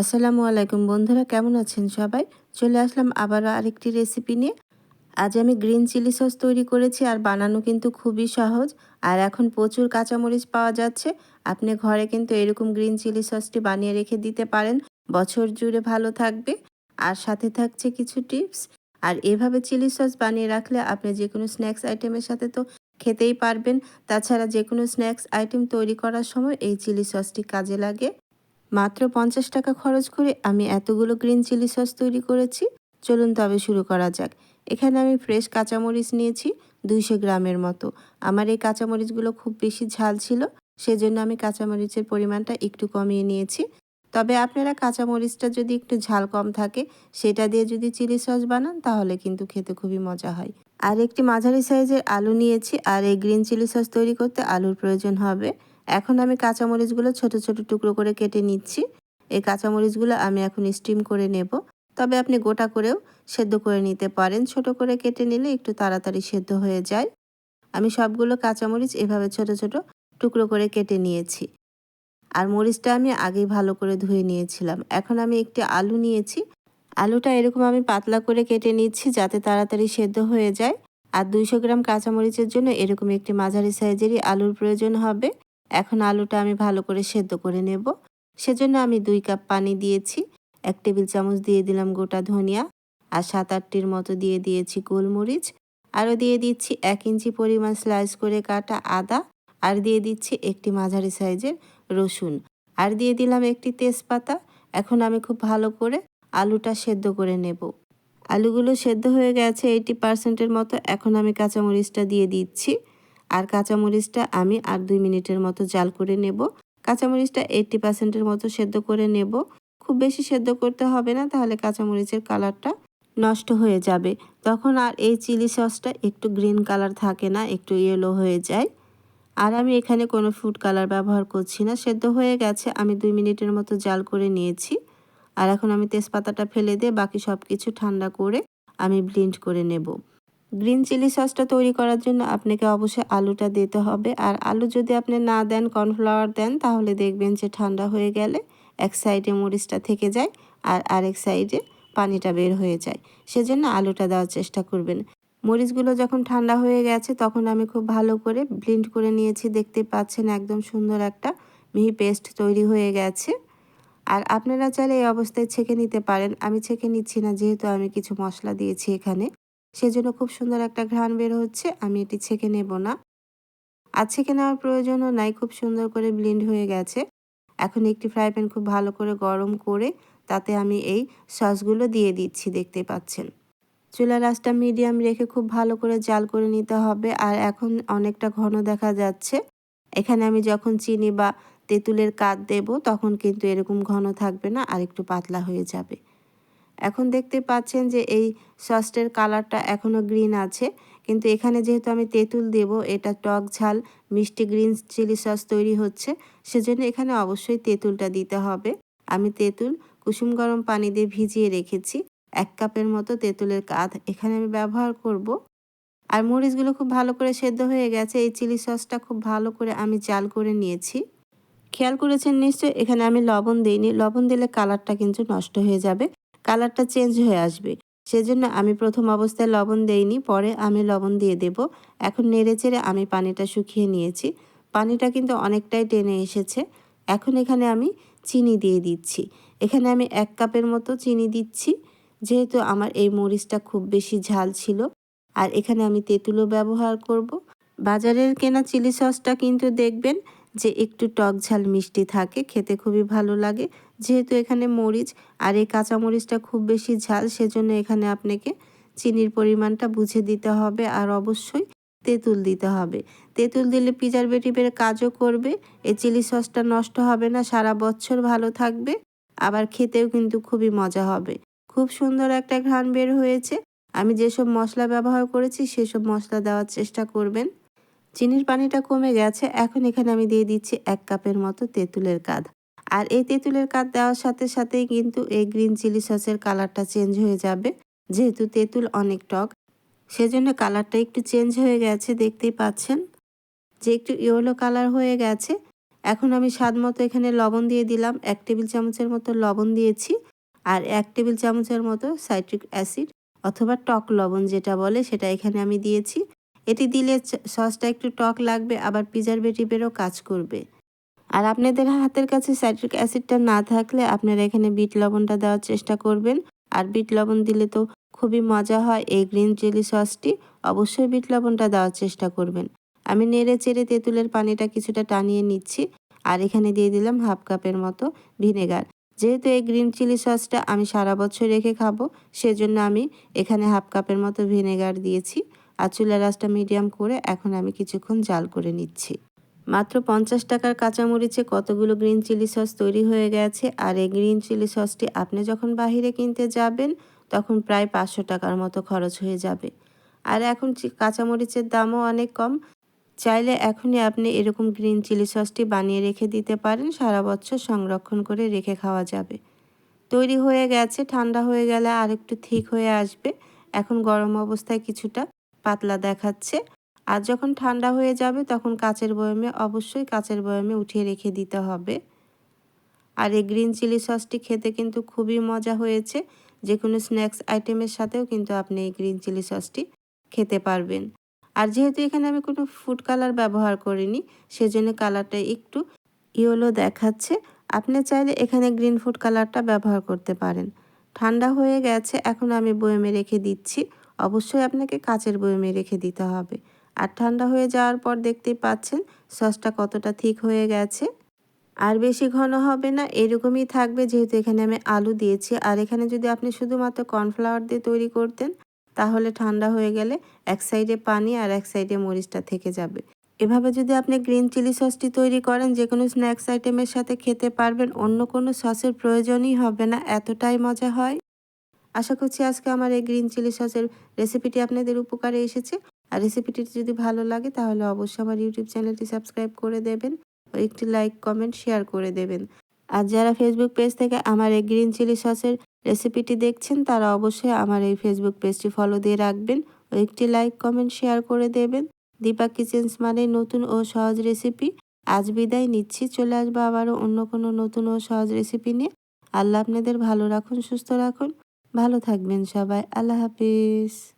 আসসালামু আলাইকুম বন্ধুরা, কেমন আছেন সবাই? চলে আসলাম আবারও আরেকটি রেসিপি নিয়ে। আজ আমি গ্রিন চিলি সস তৈরি করেছি আর বানানো কিন্তু খুবই সহজ। আর এখন প্রচুর কাঁচামরিচ পাওয়া যাচ্ছে। আপনি ঘরে কিন্তু এরকম গ্রিন চিলি সসটি বানিয়ে রেখে দিতে পারেন। বছর জুড়ে ভালো থাকবে। আর সাথে থাকছে কিছু টিপস আর এভাবে চিলি সস বানিয়ে রাখলে আপনি যে কোনো স্ন্যাক্স আইটেমের সাথে তো খেতেই পারবেন। তাছাড়া যে কোনো স্ন্যাক্স আইটেম তৈরি করার সময় এই চিলি সসটি কাজে লাগে। মাত্র পঞ্চাশ টাকা খরচ করে আমি এতগুলো গ্রিন চিলি সস তৈরি করেছি। চলুন তবে শুরু করা যাক। এখানে আমি ফ্রেশ কাঁচামরিচ নিয়েছি দুইশো গ্রামের মতো। আমার এই কাঁচামরিচগুলো খুব বেশি ঝাল ছিল, সেজন্য আমি কাঁচামরিচের পরিমাণটা একটু কমিয়ে নিয়েছি। তবে আপনারা কাঁচামরিচটা যদি একটু ঝাল কম থাকে, সেটা দিয়ে যদি চিলি সস বানান, তাহলে কিন্তু খেতে খুবই মজা হয়। আর একটি মাঝারি সাইজের আলু নিয়েছি, আর এই গ্রিন চিলি সস তৈরি করতে আলুর প্রয়োজন হবে। এখন আমি কাঁচামরিচগুলো ছোট ছোট টুকরো করে কেটে নিচ্ছি। এই কাঁচামরিচগুলো আমি এখন স্টিম করে নেব। তবে আপনি গোটা করেও সেদ্ধ করে নিতে পারেন। ছোট করে কেটে নিলে একটু তাড়াতাড়ি সেদ্ধ হয়ে যায়। আমি সবগুলো কাঁচামরিচ এভাবে ছোট ছোট টুকরো করে কেটে নিয়েছি। আর মরিচটা আমি আগেই ভালো করে ধুয়ে নিয়েছিলাম। এখন আমি একটি আলু নিয়েছি। আলুটা এরকম আমি পাতলা করে কেটে নিচ্ছি যাতে তাড়াতাড়ি সেদ্ধ হয়ে যায়। আর দুইশো গ্রাম কাঁচামরিচের জন্য এরকম একটি মাঝারি সাইজেরই আলুর প্রয়োজন হবে। এখন আলুটা আমি ভালো করে সেদ্ধ করে নেব। সেজন্য আমি দুই কাপ পানি দিয়েছি, এক টেবিল চামচ দিয়ে দিলাম গোটা ধনিয়া আর সাত আটটির মতো দিয়ে দিয়েছি গোলমরিচ। আরও দিয়ে দিচ্ছি এক ইঞ্চি পরিমাণ স্লাইস করে কাটা আদা আর দিয়ে দিচ্ছি একটি মাঝারি সাইজের রসুন। আর দিয়ে দিলাম একটি তেজপাতা। এখন আমি খুব ভালো করে আলুটা সেদ্ধ করে নেব। আলুগুলো সেদ্ধ হয়ে গেছে এইটি পার্সেন্টের মতো। এখন আমি কাঁচামরিচটা দিয়ে দিচ্ছি। আর কাঁচামরিচটা আমি আর দুই মিনিটের মতো জাল করে নেব। কাঁচামরিচটা এইটটি পার্সেন্টের মতো সেদ্ধ করে নেব। খুব বেশি সেদ্ধ করতে হবে না, তাহলে কাঁচামরিচের কালারটা নষ্ট হয়ে যাবে। তখন আর এই চিলি সসটা একটু গ্রিন কালার থাকে না, একটু ইয়েলো হয়ে যায়। আর আমি এখানে কোনো ফুড কালার ব্যবহার করছি না, সেদ্ধ হয়ে গেছে, আমি দুই মিনিটের মতো জাল করে নিয়েছি। আর এখন আমি তেজপাতাটা ফেলে দিয়ে বাকি সব কিছু ঠান্ডা করে আমি ব্লিন্ড করে নেব। গ্রিন চিলি সসটা তৈরি করার জন্য আপনাকে অবশ্যই আলুটা দিতে হবে। আর আলু যদি আপনি না দেন, কর্নফ্লাওয়ার দেন, তাহলে দেখবেন যে ঠান্ডা হয়ে গেলে এক সাইডে মরিচটা থেকে যায় আর আরেক সাইডে পানিটা বের হয়ে যায়। সেজন্য আলুটা দেওয়ার চেষ্টা করবেন। মরিচগুলো যখন ঠান্ডা হয়ে গেছে, তখন আমি খুব ভালো করে ব্লিন্ড করে নিয়েছি। দেখতে পাচ্ছেন একদম সুন্দর একটা মিহি পেস্ট তৈরি হয়ে গেছে। আর আপনারা চাইলে এই অবস্থায় ছেঁকে নিতে পারেন। আমি ছেঁকে নিচ্ছি না, যেহেতু আমি কিছু মশলা দিয়েছি এখানে। সেজন্য খুব সুন্দর একটা ঘ্রাণ বের হচ্ছে, আমি এটি ছেঁকে নেব না। আর ছেঁকে নেওয়ার প্রয়োজনও নাই, খুব সুন্দর করে ব্লিন্ড হয়ে গেছে। এখন একটি ফ্রাই প্যান খুব ভালো করে গরম করে তাতে আমি এই সসগুলো দিয়ে দিচ্ছি, দেখতে পাচ্ছেন। চুলা রাসটা মিডিয়াম রেখে খুব ভালো করে জাল করে নিতে হবে, আর এখন অনেকটা ঘন দেখা যাচ্ছে। এখানে আমি যখন চিনি বা তেঁতুলের কাঠ দেব, তখন কিন্তু এরকম ঘন থাকবে না, আর একটু পাতলা হয়ে যাবে। এখন দেখতে পাচ্ছেন যে এই সসটের কালারটা এখনও গ্রিন আছে। কিন্তু এখানে যেহেতু আমি তেঁতুল দেব, এটা টক ঝাল, মিষ্টি গ্রিন চিলি সস তৈরি হচ্ছে, সেজন্য এখানে অবশ্যই তেঁতুলটা দিতে হবে। আমি তেঁতুল কুসুম গরম পানি দিয়ে ভিজিয়ে রেখেছি, এক কাপের মতো তেঁতুলের কাঁধ এখানে আমি ব্যবহার করব। আর মরিচগুলো খুব ভালো করে সেদ্ধ হয়ে গেছে, এই চিলি সসটা খুব ভালো করে আমি জাল করে নিয়েছি। খেয়াল করেছেন নিশ্চয় এখানে আমি লবণ দিইনি, লবণ দিলে কালারটা কিন্তু নষ্ট হয়ে যাবে। কালারটা চেঞ্জ হয়ে আসবে। সেজন্য আমি প্রথম অবস্থায় লবণ দেইনি, পরে আমি লবণ দিয়ে দেব। এখন নেড়ে চেড়ে আমি পানিটা শুকিয়ে নিয়েছি। পানিটা কিন্তু অনেকটাই টেনে এসেছে। এখন এখানে আমি চিনি দিয়ে দিচ্ছি। এখানে আমি এক কাপের মতো চিনি দিচ্ছি। যেহেতু আমার এই মরিচটা খুব বেশি ঝাল ছিল। আর এখানে আমি তেঁতুলও ব্যবহার করব। বাজারের কেনা চিলি সসটা কিন্তু দেখবেন যে একটু টক ঝাল মিষ্টি থাকে, খেতে খুবই ভালো লাগে। যেহেতু এখানে মরিচ আর এই কাঁচা মরিচটা খুব বেশি ঝাল, সেজন্য এখানে আপনাকে চিনির পরিমাণটা বুঝে দিতে হবে আর অবশ্যই তেঁতুল দিতে হবে। তেঁতুল দিলে পিজার বেটি কাজও করবে, এই চিলি সসটা নষ্ট হবে না, সারা বছর ভালো থাকবে, আবার খেতেও কিন্তু খুবই মজা হবে। খুব সুন্দর একটা ঘ্রাণ বের হয়েছে। আমি যেসব মশলা ব্যবহার করেছি, সেসব মশলা দেওয়ার চেষ্টা করবেন। চিনির পানিটা কমে গেছে, এখন এখানে আমি দিয়ে দিচ্ছি এক কাপের মতো তেঁতুলের কাঁধ আর এই তেঁতুলের কাঁধ দেওয়ার সাথে সাথেই কিন্তু এই গ্রিন চিলি সসের কালারটা চেঞ্জ হয়ে যাবে। যেহেতু তেঁতুল অনেক টক, সেজন্য কালারটা একটু চেঞ্জ হয়ে গেছে, দেখতেই পাচ্ছেন? যে একটু ইয়েলো কালার হয়ে গেছে, এখন আমি স্বাদ মতো এখানে লবণ দিয়ে দিলাম। এক টেবিল চামচের মতো লবণ দিয়েছি আর এক টেবিল চামচের মতো সাইট্রিক অ্যাসিড অথবা টক লবণ যেটা বলে সেটা এখানে আমি দিয়েছি। এটি দিলে সসটা একটু টক লাগবে, আবার প্রিজারভেটিভেরও কাজ করবে। আর আপনাদের হাতের কাছে সাইট্রিক অ্যাসিডটা না থাকলে আপনারা এখানে বিট লবণটা দেওয়ার চেষ্টা করবেন। আর বিট লবণ দিলে তো খুবই মজা হয় এই গ্রিন চিলি সসটি। অবশ্যই বিট লবণটা দেওয়ার চেষ্টা করবেন। আমি নেড়ে চেড়ে তেঁতুলের পানিটা কিছুটা টানিয়ে নিচ্ছি। আর এখানে দিয়ে দিলাম হাফ কাপের মতো ভিনেগার। যেহেতু এই গ্রিন চিলি সসটা আমি সারা বছর রেখে খাব, সেজন্য আমি এখানে হাফ কাপের মতো ভিনেগার দিয়েছি। আর চুলার আঁচটা মিডিয়াম করে এখন আমি কিছুক্ষণ জাল করে নিচ্ছি। মাত্র পঞ্চাশ টাকার কাঁচামরিচে কতগুলো গ্রিন চিলি সস তৈরি হয়ে গেছে? আর এই গ্রিন চিলি সসটি আপনি যখন বাহিরে কিনতে যাবেন, তখন প্রায় পাঁচশো টাকার মতো খরচ হয়ে যাবে। আর এখন কাঁচামরিচের দামও অনেক কম। চাইলে এখনই আপনি এরকম গ্রিন চিলি সসটি বানিয়ে রেখে দিতে পারেন, সারা বছর সংরক্ষণ করে রেখে খাওয়া যাবে। তৈরি হয়ে গেছে, ঠান্ডা হয়ে গেলে আর একটু ঠিক হয়ে আসবে। এখন গরম অবস্থায় কিছুটা পাতলা দেখাচ্ছে। আর যখন ঠান্ডা হয়ে যাবে তখন কাচের বয়মে অবশ্যই কাচের বয়মে উঠিয়ে রেখে দিতে হবে। আর এই গ্রিন চিলি সসটি খেতে কিন্তু খুবই মজা হয়েছে। যে কোনো স্ন্যাক্স আইটেমের সাথেও কিন্তু আপনি এই গ্রিন চিলি সসটি খেতে পারবেন। আর যেহেতু এখানে আমি কোনো ফুড কালার ব্যবহার করিনি, সেজন্য কালারটা একটু ইয়েলো দেখাচ্ছে। আপনি চাইলে এখানে গ্রিন ফুড কালারটা ব্যবহার করতে পারেন। ঠান্ডা হয়ে গেছে, এখন আমি বয়মে রেখে দিচ্ছি। অবশ্যই আপনাকে কাচের বয়মে রেখে দিতে হবে। আর ঠান্ডা হয়ে যাওয়ার পর দেখতেই পাচ্ছেন সসটা কতটা ঠিক হয়ে গেছে। আর বেশি ঘন হবে না, এরকমই থাকবে যেহেতু এখানে আমি আলু দিয়েছি। আর এখানে যদি আপনি শুধুমাত্র কর্নফ্লাওয়ার দিয়ে তৈরি করতেন, তাহলে ঠান্ডা হয়ে গেলে এক সাইডে পানি আর এক সাইডে মরিচটা থেকে যাবে। এভাবে যদি আপনি গ্রিন চিলি সসটি তৈরি করেন যে কোনো স্ন্যাক্স আইটেমের সাথে খেতে পারবেন, অন্য কোনো সসের প্রয়োজনই হবে না, এতটাই মজা হয়। আশা করছি আজকে আমার এই গ্রিন চিলি সসের রেসিপিটি আপনাদের উপকারে এসেছে। আর রেসিপিটি যদি ভালো লাগে, তাহলে অবশ্যই আমার ইউটিউব চ্যানেলটি সাবস্ক্রাইব করে দেবেন ও একটি লাইক কমেন্ট শেয়ার করে দেবেন। আর যারা ফেসবুক পেজ থেকে আমার এই গ্রিন চিলি সসের রেসিপিটি দেখছেন, তারা অবশ্যই আমার এই ফেসবুক পেজটি ফলো দিয়ে রাখবেন। ও একটি লাইক কমেন্ট শেয়ার করে দেবেন। দীপা কিচেন্স মানে নতুন ও সহজ রেসিপি আজ বিদায় নিচ্ছি। চলে আসব আবারও অন্য কোনো নতুন ও সহজ রেসিপি নিয়ে। আল্লাহ আপনাদের ভালো রাখুন, সুস্থ রাখুন। ভালো থাকবেন সবাই। আল্লাহ হাফিজ।